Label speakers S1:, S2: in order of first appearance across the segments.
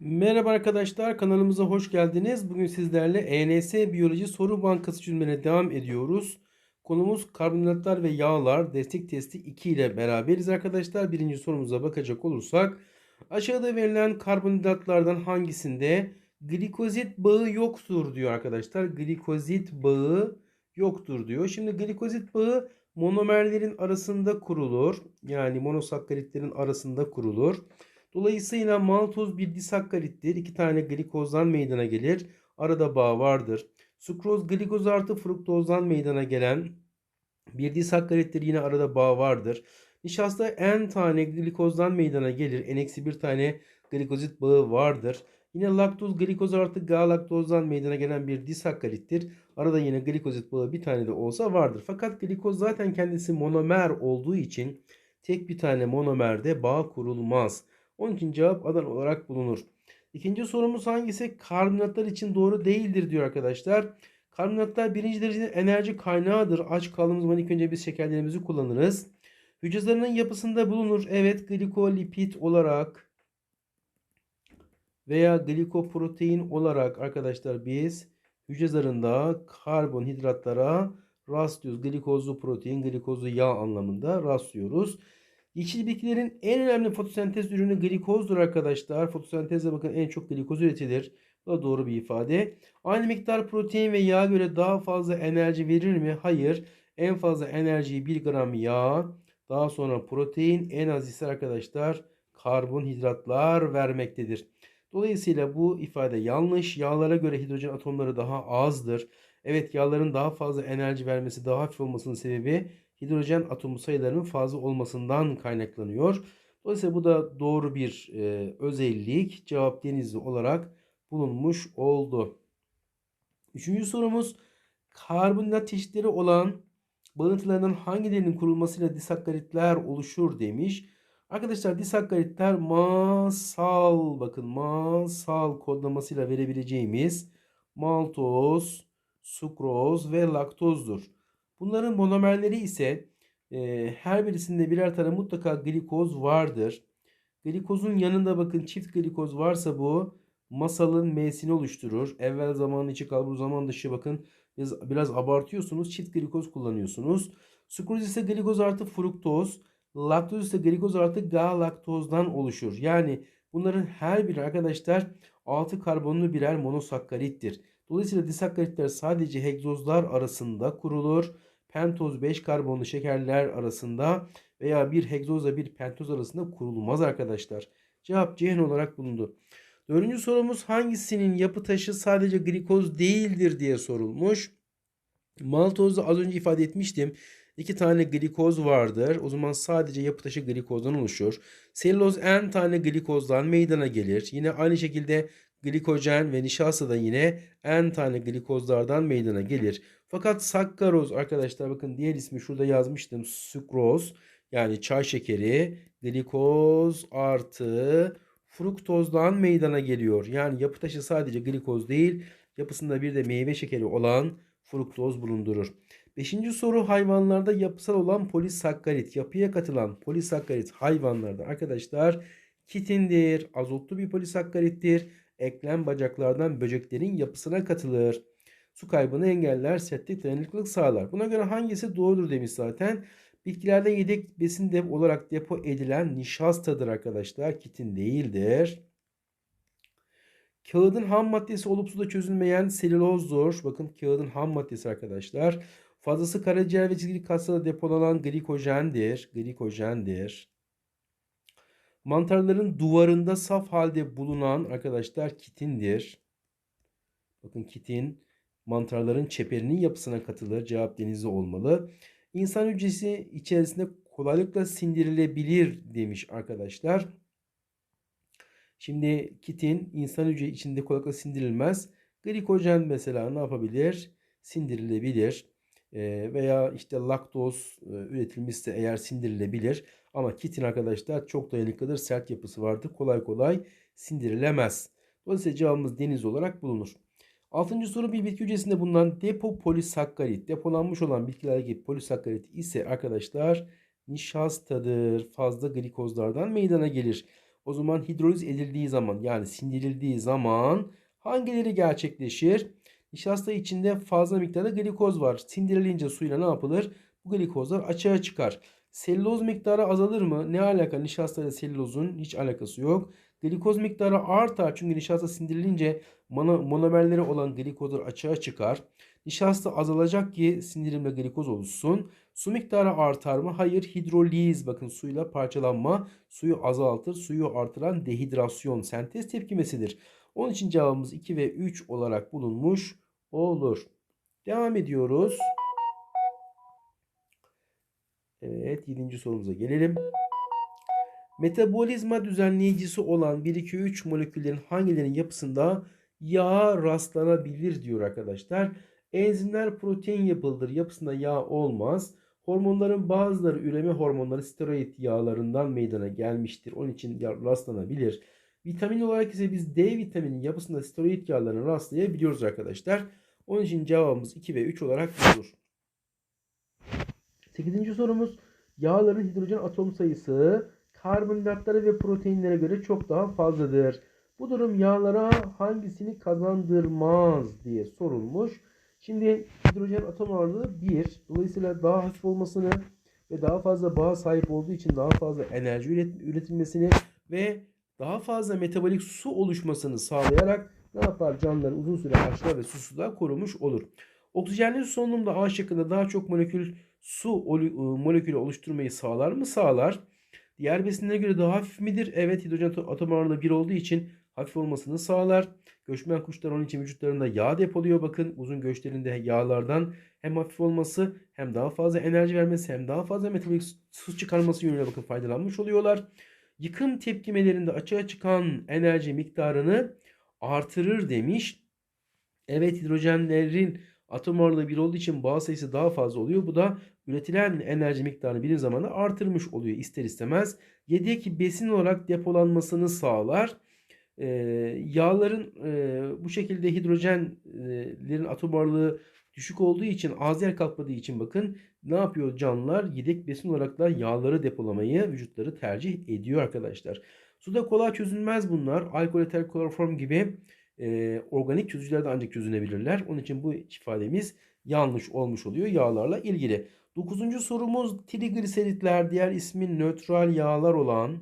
S1: Merhaba arkadaşlar kanalımıza hoş geldiniz. Bugün sizlerle ENS Biyoloji Soru Bankası çözümlerine devam ediyoruz. Konumuz karbonhidratlar ve yağlar destek testi 2 ile beraberiz arkadaşlar. Birinci sorumuza bakacak olursak aşağıda verilen karbonhidratlardan hangisinde glikozit bağı yoktur diyor arkadaşlar. Glikozit bağı yoktur diyor. Şimdi glikozit bağı monomerlerin arasında kurulur. Yani monosakkaritlerin arasında kurulur. Dolayısıyla maltoz bir disakkarittir. İki tane glikozdan meydana gelir. Arada bağ vardır. Sukroz glikoz artı fruktozdan meydana gelen bir disakkarittir. Yine arada bağ vardır. Nişasta n tane glikozdan meydana gelir. N-1 tane glikozit bağı vardır. Yine laktoz glikoz artı galaktozdan meydana gelen bir disakkarittir. Arada yine glikozit bağı bir tane de olsa vardır. Fakat glikoz zaten kendisi monomer olduğu için tek bir tane monomerde bağ kurulmaz. Onun için cevap adan olarak bulunur. İkinci sorumuz hangisi? Karbonatlar için doğru değildir diyor arkadaşlar. Karbonatlar birinci derecede enerji kaynağıdır. Aç kaldığımız zaman ilk önce biz şekerlerimizi kullanırız. Hücre yapısında bulunur. Evet glikolipid olarak veya glikoprotein olarak arkadaşlar biz hücre zarında karbonhidratlara rastlıyoruz. Glikozlu protein, glikozlu yağ anlamında rastlıyoruz. Yeşil bitkilerin en önemli fotosentez ürünü glikozdur arkadaşlar. Fotosentezde bakın en çok glikoz üretilir. Bu da doğru bir ifade. Aynı miktar protein ve yağ göre daha fazla enerji verir mi? Hayır. En fazla enerjiyi 1 gram yağ, daha sonra protein, en az ise arkadaşlar karbonhidratlar vermektedir. Dolayısıyla bu ifade yanlış. Yağlara göre hidrojen atomları daha azdır. Evet yağların daha fazla enerji vermesi, daha hafif olmasının sebebi hidrojen atomu sayılarının fazla olmasından kaynaklanıyor. Dolayısıyla bu da doğru bir e, özellik. Cevap denizli olarak bulunmuş oldu. Üçüncü sorumuz karbonhidrat çeşitleri olan bağıntılarının hangilerinin kurulmasıyla disakkaritler oluşur demiş. Arkadaşlar disakkaritler masal bakın masal kodlamasıyla verebileceğimiz maltoz, sukroz ve laktozdur. Bunların monomerleri ise e, her birisinde birer tane mutlaka glikoz vardır. Glikozun yanında bakın çift glikoz varsa bu masalın M'sini oluşturur. Evvel zaman içi kalbur zaman dışı bakın biraz, biraz abartıyorsunuz. Çift glikoz kullanıyorsunuz. Sukroz ise glikoz artı fruktoz. Laktoz ise glikoz artı galaktozdan oluşur. Yani bunların her biri arkadaşlar 6 karbonlu birer monosakkarittir. Dolayısıyla disakkaritler sadece hegzozlar arasında kurulur pentoz 5 karbonlu şekerler arasında veya bir hegzozla bir pentoz arasında kurulmaz arkadaşlar. Cevap Ceyhan olarak bulundu. Dördüncü sorumuz hangisinin yapı taşı sadece glikoz değildir diye sorulmuş. Maltozda az önce ifade etmiştim. İki tane glikoz vardır. O zaman sadece yapı taşı glikozdan oluşur. Selüloz n tane glikozdan meydana gelir. Yine aynı şekilde glikojen ve nişasta da yine n tane glikozlardan meydana gelir. Fakat sakkaroz arkadaşlar bakın diğer ismi şurada yazmıştım. Sukroz yani çay şekeri glikoz artı fruktozdan meydana geliyor. Yani yapı taşı sadece glikoz değil yapısında bir de meyve şekeri olan fruktoz bulundurur. Beşinci soru hayvanlarda yapısal olan polisakkarit. Yapıya katılan polisakkarit hayvanlarda arkadaşlar kitindir. Azotlu bir polisakkarittir. Eklem bacaklardan böceklerin yapısına katılır. Su kaybını engeller, sertlik dayanıklılık sağlar. Buna göre hangisi doğrudur demiş zaten. Bitkilerde yedek besin depo olarak depo edilen nişastadır arkadaşlar. Kitin değildir. Kağıdın ham maddesi olup suda çözülmeyen selülozdur. Bakın kağıdın ham maddesi arkadaşlar. Fazlası karaciğer ve çizgili kaslarda depolanan glikojendir. Glikojendir. Mantarların duvarında saf halde bulunan arkadaşlar kitindir. Bakın kitin mantarların çeperinin yapısına katılır. Cevap denizli olmalı. İnsan hücresi içerisinde kolaylıkla sindirilebilir demiş arkadaşlar. Şimdi kitin insan hücre içinde kolaylıkla sindirilmez. Glikojen mesela ne yapabilir? Sindirilebilir. E, veya işte laktoz e, üretilmişse eğer sindirilebilir. Ama kitin arkadaşlar çok dayanıklıdır. Sert yapısı vardır. Kolay kolay sindirilemez. Dolayısıyla cevabımız deniz olarak bulunur. Altıncı soru bir bitki hücresinde bulunan depo polisakkarit. Depolanmış olan bitkilerdeki polisakkarit ise arkadaşlar nişastadır. Fazla glikozlardan meydana gelir. O zaman hidroliz edildiği zaman yani sindirildiği zaman hangileri gerçekleşir? Nişasta içinde fazla miktarda glikoz var. Sindirilince suyla ne yapılır? Bu glikozlar açığa çıkar. Selüloz miktarı azalır mı? Ne alaka? Nişasta ile selülozun hiç alakası yok. Glikoz miktarı artar çünkü nişasta sindirilince mono, monomerleri olan glikozlar açığa çıkar. Nişasta azalacak ki sindirimde glikoz oluşsun. Su miktarı artar mı? Hayır. Hidroliz bakın suyla parçalanma suyu azaltır. Suyu artıran dehidrasyon sentez tepkimesidir. Onun için cevabımız 2 ve 3 olarak bulunmuş olur. Devam ediyoruz. Evet 7. sorumuza gelelim. Metabolizma düzenleyicisi olan 1-2-3 moleküllerin hangilerinin yapısında yağ rastlanabilir diyor arkadaşlar. Enzimler protein yapılıdır. Yapısında yağ olmaz. Hormonların bazıları üreme hormonları steroid yağlarından meydana gelmiştir. Onun için rastlanabilir. Vitamin olarak ise biz D vitaminin yapısında steroid yağlarını rastlayabiliyoruz arkadaşlar. Onun için cevabımız 2 ve 3 olarak olur. 8. sorumuz yağların hidrojen atom sayısı karbonhidratlara ve proteinlere göre çok daha fazladır. Bu durum yağlara hangisini kazandırmaz diye sorulmuş. Şimdi hidrojen atom ağırlığı 1. Dolayısıyla daha hafif olmasını ve daha fazla bağ sahip olduğu için daha fazla enerji üretilmesini ve daha fazla metabolik su oluşmasını sağlayarak ne yapar? Canlıları uzun süre açlığa ve susuzluğa korumuş olur. Oksijenli solunumda A şıkkında daha çok molekül su molekülü oluşturmayı sağlar mı? Sağlar. Diğer besinlere göre daha hafif midir? Evet hidrojen atom ağırlığı 1 olduğu için hafif olmasını sağlar. Göçmen kuşlar onun için vücutlarında yağ depoluyor. Bakın uzun göçlerinde yağlardan hem hafif olması hem daha fazla enerji vermesi hem daha fazla metabolik su çıkarması yönüyle bakın faydalanmış oluyorlar. Yıkım tepkimelerinde açığa çıkan enerji miktarını artırır demiş. Evet hidrojenlerin atom ağırlığı 1 olduğu için bağ sayısı daha fazla oluyor. Bu da üretilen enerji miktarını birim zamanda artırmış oluyor ister istemez. Yedek besin olarak depolanmasını sağlar. Ee, yağların e, bu şekilde hidrojenlerin atom düşük olduğu için az yer kapladığı için bakın ne yapıyor canlılar? Yedek besin olarak da yağları depolamayı vücutları tercih ediyor arkadaşlar. Suda kolay çözülmez bunlar. Alkol, eter, kloroform gibi e, organik çözücülerde ancak çözünebilirler. Onun için bu ifademiz yanlış olmuş oluyor yağlarla ilgili. Dokuzuncu sorumuz trigliseritler diğer ismi nötral yağlar olan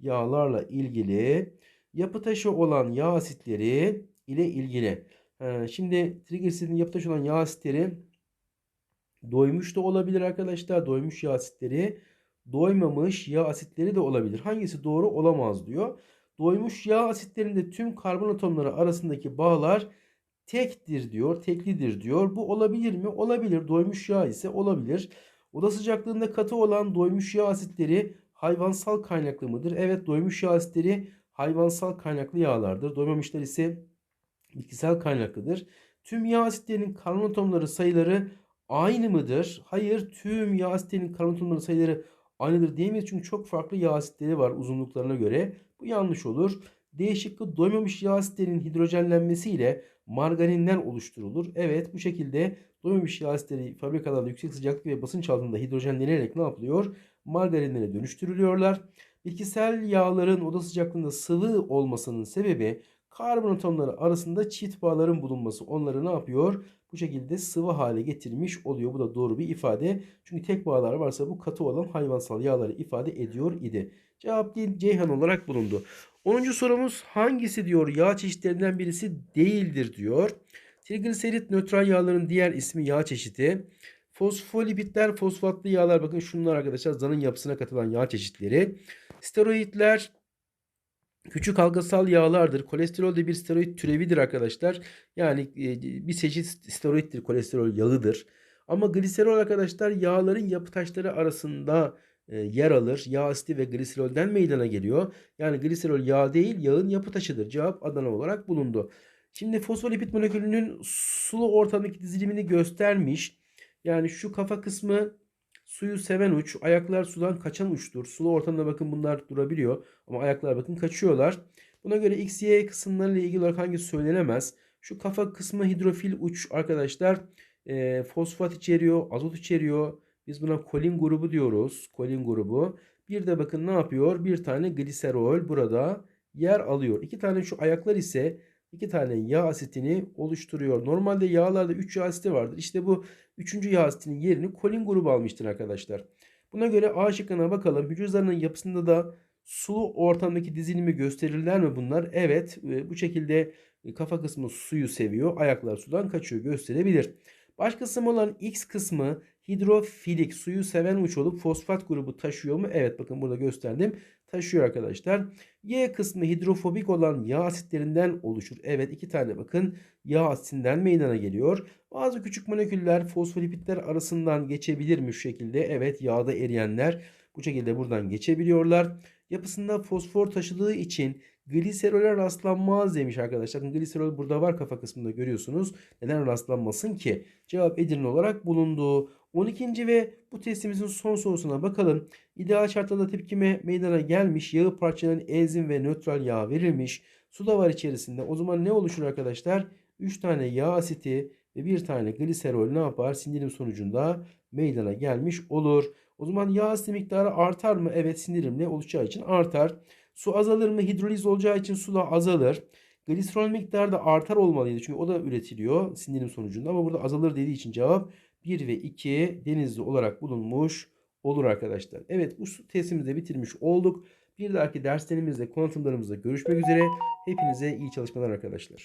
S1: yağlarla ilgili yapı taşı olan yağ asitleri ile ilgili. Şimdi trigliseritin yapı taşı olan yağ asitleri doymuş da olabilir arkadaşlar. Doymuş yağ asitleri doymamış yağ asitleri de olabilir. Hangisi doğru olamaz diyor. Doymuş yağ asitlerinde tüm karbon atomları arasındaki bağlar tektir diyor, teklidir diyor. Bu olabilir mi? Olabilir. Doymuş yağ ise olabilir. Oda sıcaklığında katı olan doymuş yağ asitleri hayvansal kaynaklı mıdır? Evet, doymuş yağ asitleri hayvansal kaynaklı yağlardır. Doymamışlar ise bitkisel kaynaklıdır. Tüm yağ asitlerinin karbon atomları sayıları aynı mıdır? Hayır, tüm yağ asitlerinin karbon atomları sayıları aynıdır diyemeyiz. Çünkü çok farklı yağ asitleri var uzunluklarına göre. Bu yanlış olur. D şıkkı doymamış yağ asitlerinin hidrojenlenmesiyle margarinden oluşturulur. Evet bu şekilde doymamış yağ asitleri fabrikalarda yüksek sıcaklık ve basınç altında hidrojenlenerek ne yapılıyor? Margarinlere dönüştürülüyorlar. Bitkisel yağların oda sıcaklığında sıvı olmasının sebebi karbon atomları arasında çift bağların bulunması. Onları ne yapıyor? Bu şekilde sıvı hale getirmiş oluyor. Bu da doğru bir ifade. Çünkü tek bağlar varsa bu katı olan hayvansal yağları ifade ediyor idi. Cevap değil Ceyhan olarak bulundu. 10. sorumuz hangisi diyor yağ çeşitlerinden birisi değildir diyor. Trigliserit nötral yağların diğer ismi yağ çeşidi. Fosfolipitler, fosfatlı yağlar bakın şunlar arkadaşlar zanın yapısına katılan yağ çeşitleri. Steroidler küçük halkasal yağlardır. Kolesterol de bir steroid türevidir arkadaşlar. Yani e, bir çeşit steroiddir, kolesterol yağıdır. Ama gliserol arkadaşlar yağların yapı taşları arasında yer alır. Yağ asidi ve gliserolden meydana geliyor. Yani gliserol yağ değil yağın yapı taşıdır. Cevap Adana olarak bulundu. Şimdi fosfolipid molekülünün sulu ortamdaki dizilimini göstermiş. Yani şu kafa kısmı suyu seven uç, ayaklar sudan kaçan uçtur. Sulu ortamda bakın bunlar durabiliyor ama ayaklar bakın kaçıyorlar. Buna göre X, Y kısımlarıyla ilgili olarak hangisi söylenemez? Şu kafa kısmı hidrofil uç arkadaşlar e, fosfat içeriyor, azot içeriyor. Biz buna kolin grubu diyoruz. Kolin grubu. Bir de bakın ne yapıyor? Bir tane gliserol burada yer alıyor. İki tane şu ayaklar ise iki tane yağ asitini oluşturuyor. Normalde yağlarda 3 yağ asiti vardır. İşte bu 3. yağ asitinin yerini kolin grubu almıştır arkadaşlar. Buna göre A şıkkına bakalım. Hücre zarının yapısında da sulu ortamdaki dizilimi gösterirler mi bunlar? Evet. e, Bu şekilde e, kafa kısmı suyu seviyor. Ayaklar sudan kaçıyor gösterebilir. Baş kısım olan X kısmı hidrofilik suyu seven uç olup fosfat grubu taşıyor mu? Evet bakın burada gösterdim. Taşıyor arkadaşlar. Y kısmı hidrofobik olan yağ asitlerinden oluşur. Evet iki tane bakın yağ asitinden meydana geliyor. Bazı küçük moleküller fosfolipitler arasından geçebilir mi şu şekilde? Evet yağda eriyenler bu şekilde buradan geçebiliyorlar. Yapısında fosfor taşıdığı için gliserole rastlanmaz demiş arkadaşlar. Gliserol burada var kafa kısmında görüyorsunuz. Neden rastlanmasın ki? Cevap Edirne olarak bulundu. 12. ve bu testimizin son sorusuna bakalım. İdeal şartlarda tepkime meydana gelmiş. Yağı parçalayan enzim ve nötral yağ verilmiş. Su da var içerisinde. O zaman ne oluşur arkadaşlar? 3 tane yağ asiti ve bir tane gliserol ne yapar? Sindirim sonucunda meydana gelmiş olur. O zaman yağ asiti miktarı artar mı? Evet sindirimle oluşacağı için artar. Su azalır mı? Hidroliz olacağı için su da azalır. Gliserol miktarı da artar olmalıydı. Çünkü o da üretiliyor sindirim sonucunda. Ama burada azalır dediği için cevap 1 ve 2 denizli olarak bulunmuş olur arkadaşlar. Evet bu testimizi de bitirmiş olduk. Bir dahaki derslerimizde, konutlarımızda görüşmek üzere. Hepinize iyi çalışmalar arkadaşlar.